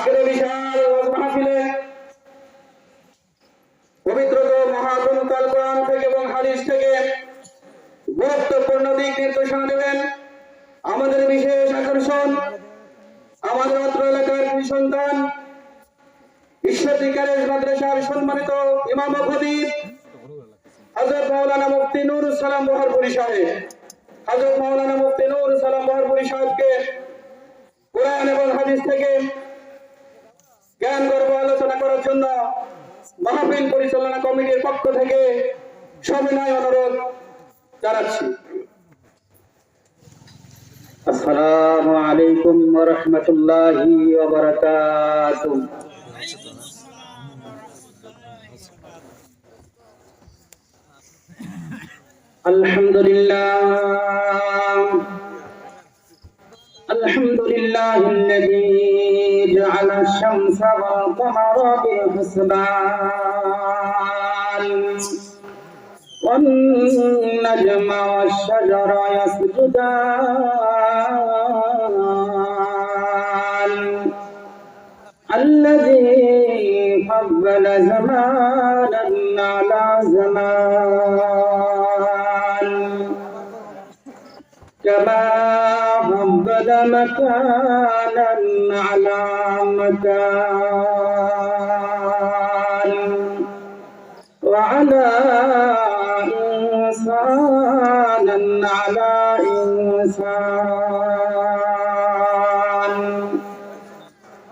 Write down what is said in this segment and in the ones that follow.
আজকের এই বিশাল মাহফিলে পবিত্র মহাগ্রন্থ কোরআন থেকে এবং হাদিস থেকে গুরুত্বপূর্ণ দিক নির্দেশনা দেবেন। আমাদের বিশেষ আকর্ষণ, আমাদের অত্র এলাকার সন্তান ক্যারেজ মাদ্রাসার সম্মানিত ইমাম খতিব, হযরত মাওলানা মুফতি নূর সালাম বহরপুরি সাহেব। হযরত মাওলানা মুফতি নূর সালাম বহরপুরি সাহেবকে কোরআন এবং হাদিস থেকে জ্ঞান গর্ব আলোচনা করার জন্য মাহফিল পরিচালনা কমিটির পক্ষ থেকে সবিনয় অনুরোধ জানাচ্ছি। আসসালামু আলাইকুম ওয়া রাহমাতুল্লাহি ওয়া বারাকাতুহু। আলহামদুলিল্লাহ। الحمد لله الذي جعل الشمس والقمر بحسبان والنجم والشجر يسجدان. الذي فضل زمانا مكانا على مكان. وعلى إنسانا على إنسان.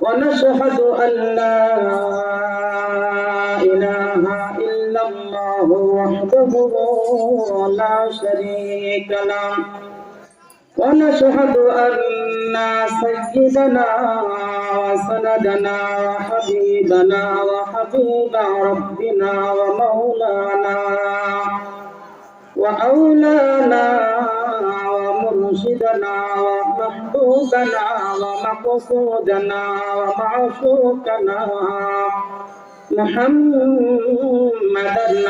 ونشهد أن لا إله إلا الله وحده لا شريك له. ونشهد أن سيدنا وسندنا وحبيبنا وحبيب ربنا ومولانا وأولانا ومرشدنا ومحبوبنا ومقصودنا ومعشوقنا محمدا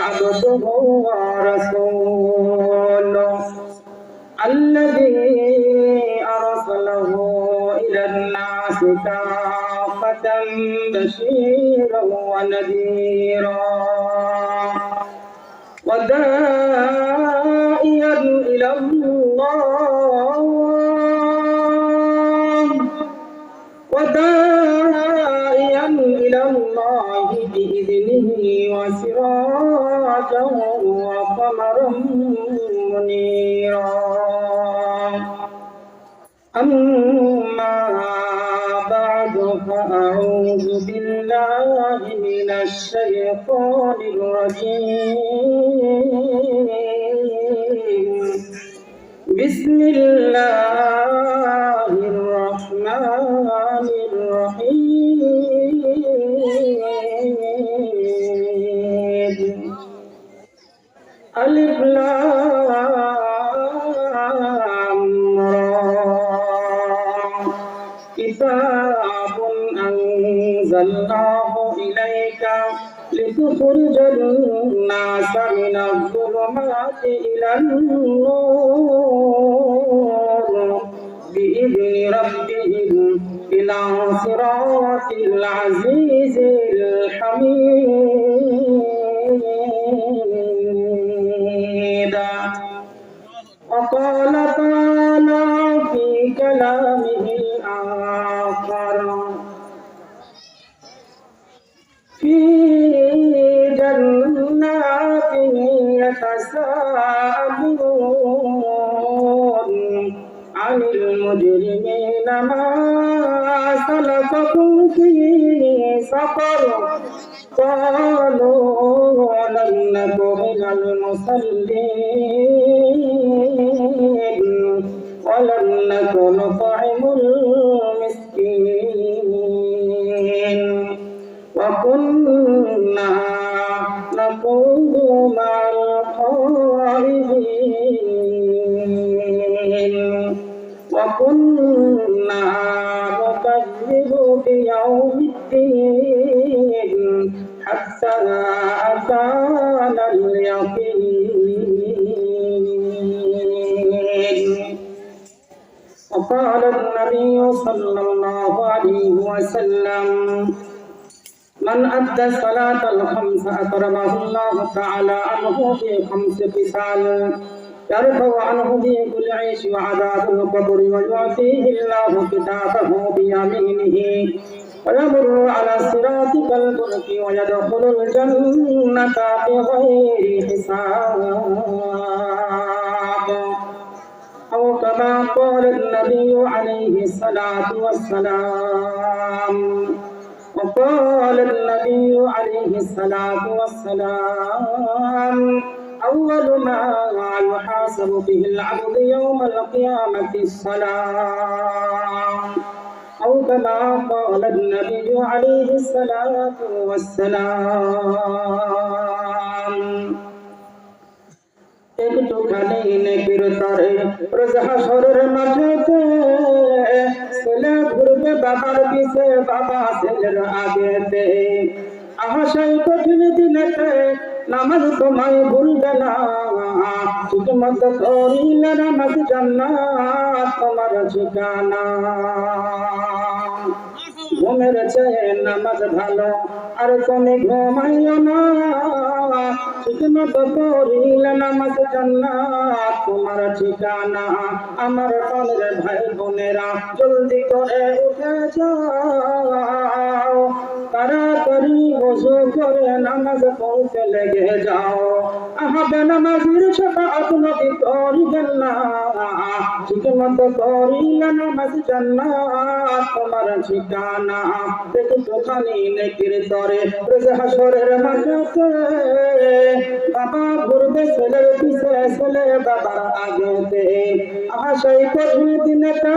عبده ورسوله الذي الناس كافة بشيرا ونذيرا. وداعيا إلى الله. وداعيا إلى الله بإذنه وسراجا وقمرا منيرا. أما بعد فأعوذ بالله من الشيطان الرجيم. بسم الله لتخرج الناس من الظلمات إلى النور. بإذن ربهم إلى صراط العزيز سلككم في سقر قالوا لم نك المصلين ولم نك نطعم أتانا اليقين. وقال النبي صلى الله عليه وسلم من أدى الصلاة الخمس أكرمه الله تعالى عنه في خمس خصال يرفع عنه في كل عيش وعذاب القبر ويعطيه الله كتابه بيمينه. ويمر على الصراط كالبرق ويدخل الجنة بغير حساب. أو كما قال النبي عليه الصلاة والسلام وقال النبي عليه الصلاة والسلام أول ما يحاسب به العبد يوم القيامة الصلاة. أو كما قال النبي عليه الصلاة والسلام একটুখানি নেকির তরে প্রজাহাসরের মাঠেতে ছেলে ঘুরবে বাবার পিছে বাবা ছেলের আগেতে আহাসাই কঠিন দিনেতে নামাজ তোমায় ভুলবে না। মতো করিলে নামাজ জান্নাত তোমার ঠিকানা। ঘুমের চেয়ে নামাজ ভালো, আর তুমি ঘুমাইও না। মতো করিলে নামাজ জান্নাত তোমার ঠিকানা। আমার কলের ভাই বোনেরা, জলদি করে উঠে যাও। তাড়াতাড়ি বসু করে নামাজ পড়তে লেগে যাও। আহাবে নামাজের সাফাত নবী করিবেন না? ঠিক মতো করিলে নামাজ জান্নাত তোমার ঠিকানা। একটুখানি নেকির তরে রোজা হাসরের মাঝেতে। বাবা ঘুরবে ছেলের পিছে ছেলে বাবার আগেতে। আশাই কঠিন দিনেতে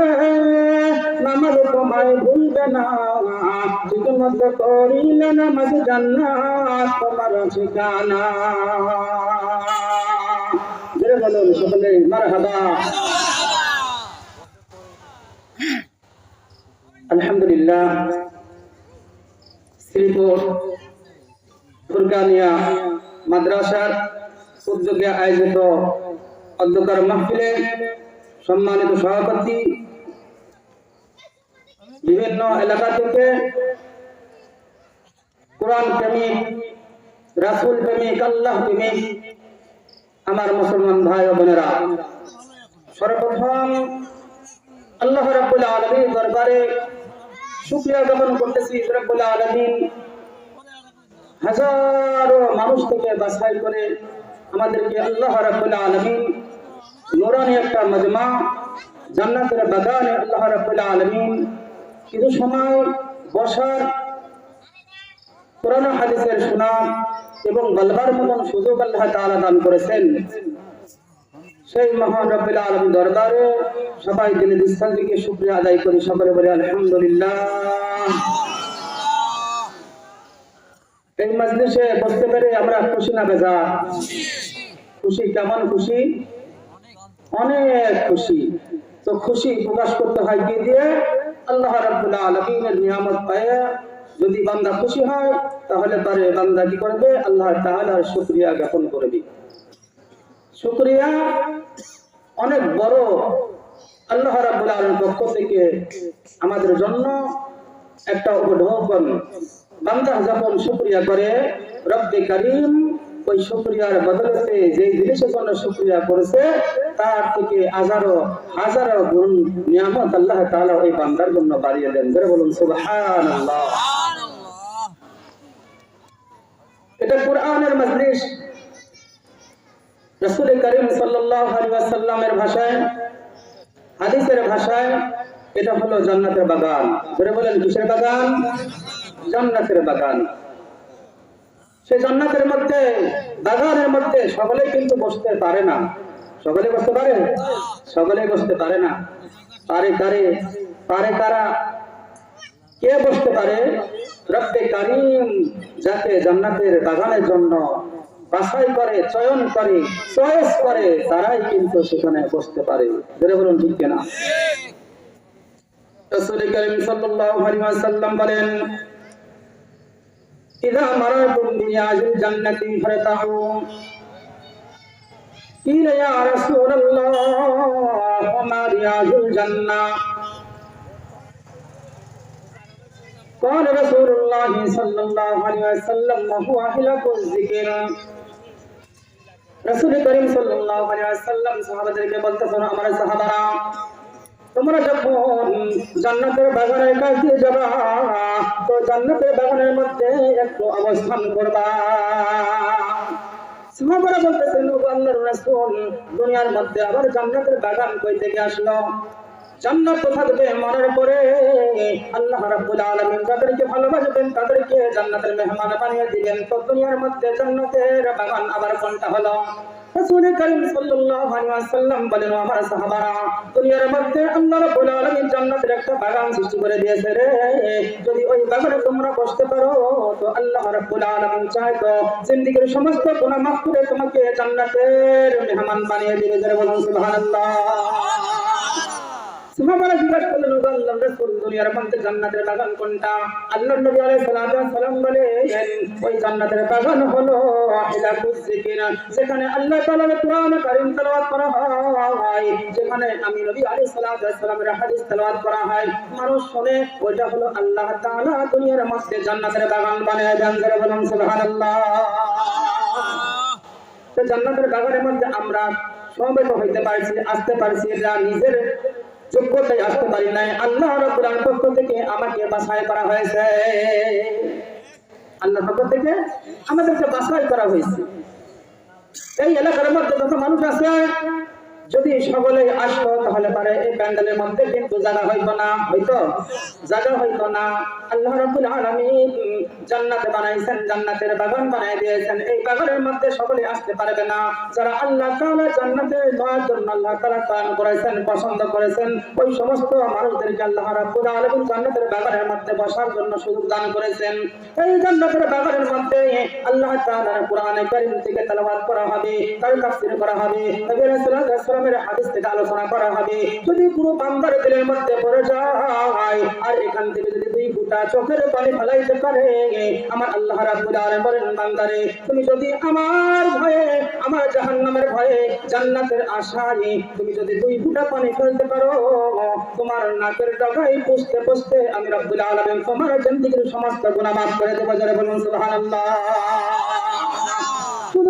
নামাজ তোমায় ভুলবে না। ঠিক মতো করিলে নামাজ জান্নাত তোমার ঠিকানা। জোরে বলুন সকলে, মারহাবা। আলহামদুলিল্লাহ, শ্রীপুর, ফুরকানিয়া মাদ্রাসার উদ্যোগে আয়োজিত অধ্যকার মাহফিলে সম্মানিত সভাপতি, বিভিন্ন এলাকা থেকে কোরআন প্রেমিক, রাসুল প্রেমিক, আল্লাহ প্রেমিক, আমার মুসলমান ভাই ও বোনেরা, সর্বপ্রথম আল্লাহ রাব্বুল আলমীর দরবারে শুকরিয়া জ্ঞাপন করতেছি রাব্বুল আলামিন হাজারো মানুষ থেকে বাছাই করে আমাদেরকে আল্লাহ রাব্বুল আলামিন নুরানি একটা মজমা, জান্নাতের বাগানে আল্লাহ রাব্বুল আলামিন কিছু সময় বসার কোরআন হাদিসের শোনা এবং বলবার মতন সুযোগ আল্লাহ তাআলা দান করেছেন। সেই মহান রব্বুল আলম দরবারে সবাই দিনের স্থান থেকে শুক্রিয়া আদায় করি, সকলে বলে আলহামদুলিল্লাহ। এই মজলিসে বসতে পেরে আমরা খুশি না বেজা? খুশি কেমন খুশি? অনেক খুশি। তো খুশি প্রকাশ করতে হয় কি দিয়ে? আল্লাহ রাব্বুল আলামিনের নিয়ামত পায় যদি বান্দা খুশি হয়, তাহলে পারে বান্দা কি করবে? আল্লাহ তাআলার শুকরিয়া জ্ঞাপন করবে শুকরিয়া অনেক বড় আল্লাহ আলামিনের পক্ষ থেকে আমাদের জন্য একটা উপঢৌকন বান্দা যখন শুকরিয়া করে, রব্বে করিম ওই শুকরিয়ার বদলেতে যে জিনিসের জন্য শুকরিয়া করেছে, তার থেকে হাজারো হাজারো গুণ নিয়ামত আল্লাহ তাআলা ওই বান্দার জন্য বাড়িয়ে দেন। বলুন, সুবহানাল্লাহ। এটা কোরআনের মজলিস। রসুল করিম সাল্লামের ভাষায়, হাদিসের ভাষায় এটা হলো জান্নাতের বাগান। ধরে বলেন, কিসের বাগান? জান্নাতের বাগান। সে জান্নাতের মধ্যে, বাগানের মধ্যে সকলে কিন্তু বসতে পারে না। সকলে বসতে পারে? সকলে বসতে পারে না। পারে কারে? পারে কারা? কে বসতে পারে? রব্বে কারিম যাতে জান্নাতের বাগানের জন্য বাছাই করে, চয়ন করে, চয়েস করে, তারাই কিন্তু সেখানে বসতে পারে। ধরে বলুন, ঠিক কিনা? রসুল করিম সাল্লাল্লাহু আলাইহি ওয়াসাল্লাম বলেন, ইদা মারাতুম জান্নাতি কিলা ইয়া রাসূলুল্লাহ জান্নাহ। قال رسول الله صلى الله عليه وسلم وهو أهلك الذكر রসুল করিম সাল্লাল্লাহু আলাইহি ওয়াসাল্লাম সাহাবাদেরকে বলতেছেন আমার সাহাবারা তোমরা যখন জান্নাতের বাগানের কাছ দিয়ে যাবা তো জান্নাতের বাগানের মধ্যে একটু অবস্থান করবা সাহাবারা বলতেছেন ও আল্লাহর রাসূল দুনিয়ার মধ্যে আবার জান্নাতের বাগান কই থেকে আসলো জান্নাত থাকবে মরার পরে। আল্লাহ রাব্বুল আলামিন যাদেরকে ভালোবাসবেন, তাদেরকে জান্নাতের মেহমান বানিয়ে দিবেন। তো দুনিয়ার মধ্যে জান্নাতের বাগান আবার কোনটা হলো? রাসূল সাল্লাল্লাহু আলাইহি ওয়াসাল্লাম বলেন আমার সাহাবারা, দুনিয়ার মধ্যে আল্লাহ রাব্বুল আলামিন জান্নাতের একটা বাগান সৃষ্টি করে দিয়েছে রে। যদি ওই বাগানে তোমরা বসতে পারো, তো আল্লাহ রাব্বুল আলামিন তো জিন্দেগীর সমস্ত গুনাহ মাফ করে তোমাকে জান্নাতের মেহমান বানিয়ে দিবে। যারা বলুন, সুবহানাল্লাহ। করলেন ও আল্লাহর রাসূল, দুনিয়ার মধ্যে জান্নাতের বাগান কোনটা? নবী আলাইহিস সালাম বলেন ওই জান্নাতের বাগান হলো জিকির যেখানে আল্লাহ তাআলার কোরআন কারীম তেলাওয়াত করা হয়, যেখানে আমি নবী আলাইহিস সালামের হাদিস তেলাওয়াত করা হয়। মানুষ শুনে হলো আল্লাহ তাআলা দুনিয়ার মধ্যে জান্নাতের বাগান বানিয়ে দেন বলুন, সুবহানাল্লাহ। জান্নাতের বাগানের মধ্যে আমরা সমবেত হইতে পারছি, আসতে পারছি এরা নিজের যোগ্যতায় আসতে পারি নাই। আল্লাহ রাব্বুল পক্ষ থেকে আমাকে বাছাই করা হয়েছে। আল্লাহ পক্ষ থেকে আমাদেরকে বাছাই করা হয়েছে। এই এলাকার মধ্যে যত মানুষ আছে যদি সকলে আসতো, তাহলে পারে এই প্যান্ডেলের মধ্যে কিন্তু জায়গা হইতো না, হইতো? জায়গা হইতো না। আল্লাহ রাব্বুল আলামিন জান্নাতে বানাইছেন, জান্নাতের বাগান বানাই দিয়েছেন। এই বাগানের মধ্যে সকলে আসতে পারবে না। যারা আল্লাহ তাআলা জান্নাতে যাওয়ার জন্য আল্লাহ তাআলা দান করেছেন, পছন্দ করেছেন, ওই সমস্ত মানুষদেরকে আল্লাহ রাব্বুল আলামিন জান্নাতের বাগানের মধ্যে বসার জন্য সুযোগ দান করেছেন। এই জান্নাতের বাগানের মধ্যে আল্লাহ তাআলার কোরআনে কারীম থেকে তেলাওয়াত করা হবে তার তাফসীর করা হবে। নবী সাল্লামের হাদিস থেকে আলোচনা করা হবে। যদি পুরো বান্দার দিলের মধ্যে পড়ে যায়, আর এখান থেকে যদি দুই ফুটা চোখের পানি ফেলাইতে পারে, আমার আল্লাহ রাব্বুল বলেন, বান্দারে, তুমি যদি আমার ভয়ে, আমার জাহান্নামের ভয়ে জান্নাতের আশায় তুমি যদি দুই ফুটা পানি ফেলতে পারো, তোমার নাকের ডগায় পুষতে পুষতে আমি রাব্বুল আলামিন তোমার জিন্দেগীর সমস্ত গুনাহ মাফ করে দেবো। যারা বলুন, সুবহানাল্লাহ।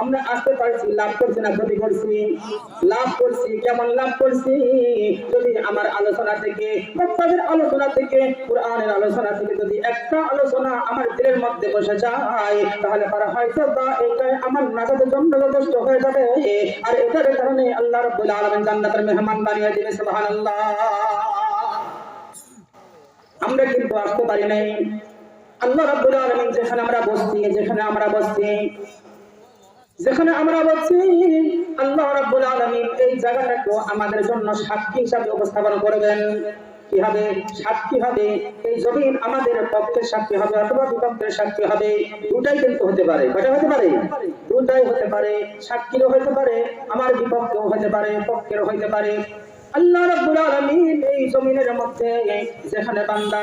আমরা আসতে পারছি, লাভ করছি না, ক্ষতি করছি। লাভ করছি, কেমন লাভ করছি? যদি আমার আলোচনা থেকে বক্তাদের আলোচনা থেকে, কোরআনের আলোচনা থেকে যদি একটা আলোচনা আমার দিলের মধ্যে বসে যায়, তাহলে পারা হয়তো বা এটাই আমার নাজাদের জন্য যথেষ্ট হয়ে যাবে। আর এটার কারণে আল্লাহ রব্বুল আলামিন জান্নাতের মেহমান বানিয়ে দিবে, সুবহানাল্লাহ। আমরা কিন্তু আসতে পারি নাই। আল্লাহ রাব্বুল আলামিন যেখানে আমরা বসছি, যেখানে আমরা বসছি যেখানে আমরা বলছি, আল্লাহ রাব্বুল আলামিন এই জায়গাটাকে আমাদের জন্য সাক্ষী হিসাবে উপস্থাপন করবেন। সাক্ষী হবে। এই জমিন আমাদের পক্ষের সাক্ষী হবে অথবা বিপক্ষের সাক্ষী হবে। দুটাই কিন্তু হতে পারে। কয়টা হতে পারে? দুটাই হতে পারে। সাক্ষীরও হতে পারে, আমার বিপক্ষেও হতে পারে, পক্ষেরও হতে পারে। আল্লাহ রাব্বুল আলামিন এই জমিনের মধ্যে যেখানে বান্দা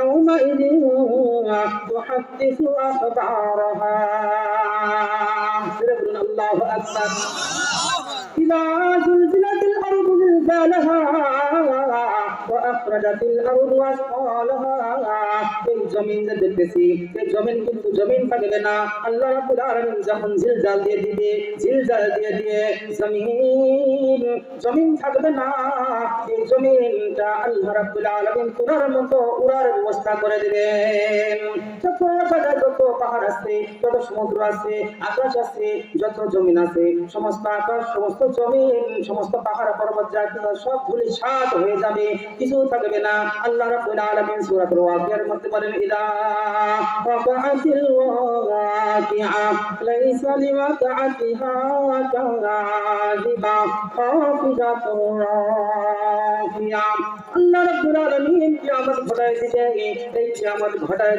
يومئذ تحدث أخبارها. الله أكبر. إذا زلزلت الأرض زلزالها এই জমিন যে দেখতেছি, এই জমিন কিন্তু জমিন থাকবে না। আল্লাহ রাব্বুল আলামিন যখন জিলজাল দিয়ে দিবে জিলজাল দিয়ে দিয়ে জমিন জমিন থাকবে না। এই জমিনটা আল্লাহ রাব্বুল আলামিন মতো উড়ার ব্যবস্থা করে যত যত পাহাড় আছে, যত সমুদ্র আছে, আকাশ আছে, যত জমিন আছে, সমস্ত আকাশ, সমস্ত জমিন, সমস্ত পাহাড়, পর্বত জাতীয় সব ধুলি সাত হয়ে যাবে। কিছু থাকবে না। আল্লাহ রাব্বুল আলামিন সূরাতুল ওয়াকিয়ার মধ্যে বলেন, ইদা লাইসা আল্লাহ রাব্বুল আলামিন কিয়ামত ঘটায় এই কিয়ামত ঘটায়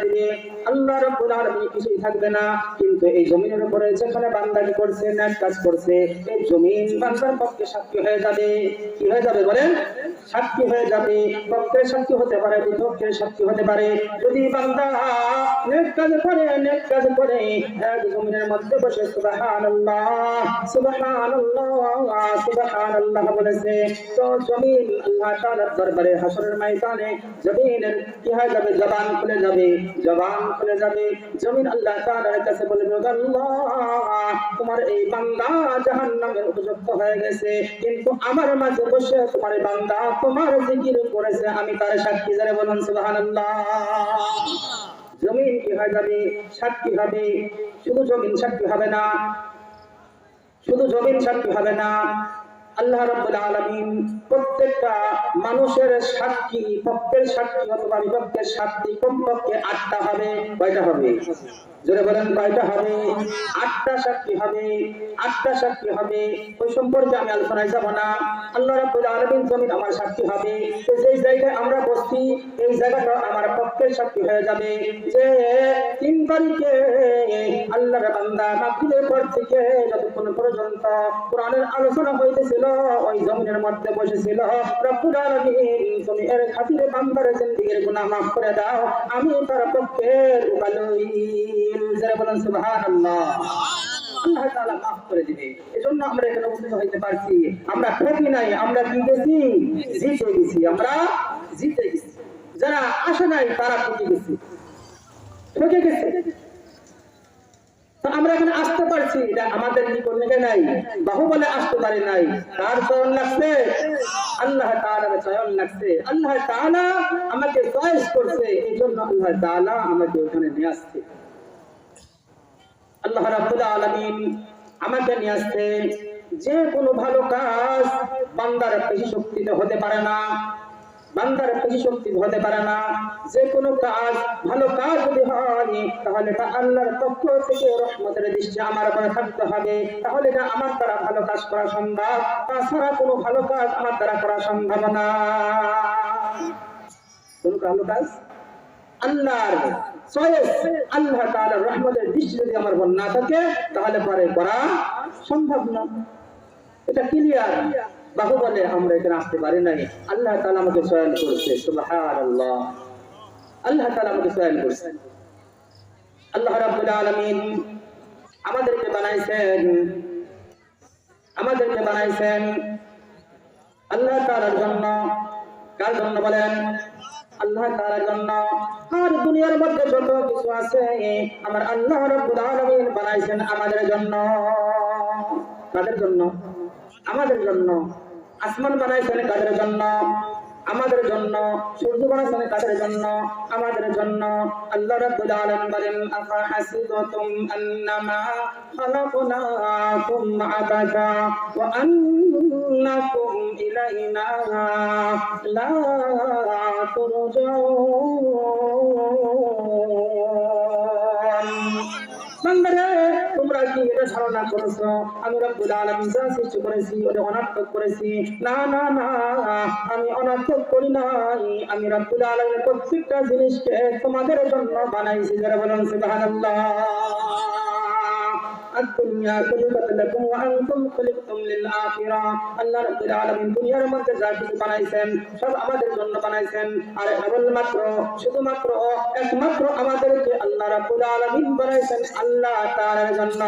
আল্লাহ রাব্বুল আলামিন কিছুই থাকবে না, কিন্তু এই জমিনের উপরে যেখানে বান্দা করছে, ন্যাক কাজ করছে, এই জমিন বান্দার পক্ষে সাক্ষী হয়ে যাবে। কি হয়ে যাবে বলেন? সাক্ষী হয়ে যাবে পক্ষের সাক্ষী হতে পারে বিপক্ষের সাক্ষী হতে পারে। যদি বান্দা নেক কাজ করে, নেক কাজ করে, এক জমিনের মধ্যে বসে বলেছে, তো জমিন আল্লাহ তাআলার দরবারে হাসরের জমিনের কি হয়ে যাবে, জবান খুলে যাবে, জবান খুলে যাবে। জমিন আল্লাহ তাআলার কাছে বলবে আল্লাহ তোমার এই বান্দা জাহান্নামের উপযুক্ত হয়ে গেছে। কিন্তু আমার মাঝে বসে তোমার বান্দা তোমার জিকির করেছে। আমি তার সাক্ষী যারা বলুন সুবহানাল্লাহ। জমিন কি হয়ে যাবে? সাক্ষী হবে। শুধু জমিন সাক্ষী হবে না। শুধু জমিন সাক্ষী হবে না। আল্লাহ রাব্বুল আলামিন প্রত্যেকটা মানুষের সাক্ষী, পক্ষের সাক্ষী অথবা বিপক্ষের সাক্ষী কমপক্ষে আটটা হবে। কয়টা হবে? জোরে বলেন, কয়টা হবে? আটটা সাক্ষী হবে, আটটা সাক্ষী হবে। ওই সম্পর্কে আমি আলোচনায় যাব না। আল্লাহ রাব্বুল আলামিন জমিন আমার সাক্ষী হবে। তো যেই জায়গায় আমরা বসছি, এই জায়গাটা আমার পক্ষের সাক্ষী হয়ে যাবে। যে তিন তারিখে আল্লাহর বান্দা মাহফিলের পর থেকে যতক্ষণ পর্যন্ত কোরআনের আলোচনা হইতেছিল, ওই জমিনের মধ্যে বসেছিল, রব্বুল আলামিন তুমি এর খাতিরে বান্দার জিন্দেগীর গুনাহ মাফ করে দাও। আমি তার পক্ষের উপালইন আমরা এখানে পারছি। কি নাই তারা আসতে পারছি, এটা আমাদের নাই আসতে পারি নাই। কার চয়ন লাগছে? আল্লাহ চয়ন লাগছে। আল্লাহ তাআলা আমাকে চয়েস করছে এই জন্য আল্লাহ আমাকে ওখানে নিয়ে আসছে। আল্লাহ রাব্বুল আলামিন আমাকে নিয়ে আসছে যে কোনো ভালো কাজ বান্দার পেশি শক্তিতে হতে পারে না। বান্দার পেশি শক্তি হতে পারে না। যে কোনো কাজ, ভালো কাজ যদি হয়, তাহলে তা আল্লাহর পক্ষ থেকে রহমতের দৃষ্টি আমার উপরে থাকতে হবে। তাহলে না আমার দ্বারা ভালো কাজ করা সম্ভব, তাছাড়া কোনো ভালো কাজ আমার দ্বারা করা সম্ভব না। কোন ভালো কাজ? আল্লাহর আল্লাহ তাআলার রহমতের দৃষ্টি যদি আমার উপর না থাকে, তাহলে পরে করা সম্ভব না। এটা ক্লিয়ার বাহু বলে আমরা এখানে আসতে পারি নাই। আল্লাহ তাআলা আমাকে চয়ন করছে, সুবহানাল্লাহ। আল্লাহ তাআলা আমাকে চয়ন করছে। আল্লাহ রাব্বুল আলামিন আমাদেরকে বানাইছেন আমাদেরকে বানাইছেন। আল্লাহ তাআলার জন্য কার জন্য বলেন? আল্লাহ তাআলার জন্য। আর দুনিয়ার মধ্যে যত কিছু আছে, আমার আল্লাহ রাব্বুল বানাইছেন আমাদের জন্য। কাদের জন্য? আমাদের জন্য। আসমান বানাইছেন কাদের জন্য? আমাদের জন্য সূর্য কাদের জন্য, আমাদের জন্য আল্লাহ রাব্বুল আলামিন বলেন, আফা হাসিবাতুম আন্নামা খালাকনাকুম আবাদা ওয়া আন্নাকুম ইলাইনা লা তুরজাউন আমি যা সৃষ্টি করেছি, ওটা অনার্থক করেছি। না না না, আমি অনার্থক করি নাই। আমি রব্বুল আলামিন প্রত্যেকটা জিনিসকে তোমাদের জন্য বানাইছি, যারা বলেন সুবহানাল্লাহ। الدنيا خلقت لكم وانتم خلقتم للاخره আল্লাহ রাব্বুল আলামিন দুনিয়ার মধ্যে যা কিছু বানাইছেন সব আমাদের জন্য বানাইছেন আর কেবলমাত্র শুধুমাত্র একমাত্র আমাদেরকে আল্লাহ রাব্বুল আলামিন বানাইছেন আল্লাহ তাআলার জন্য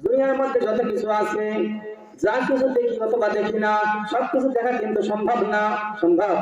দুনিয়ার মধ্যে যত কিছু আছে যা কিছু দেখি অথবা দেখি না সবকিছু দেখা কিন্তু সম্ভব না সম্ভব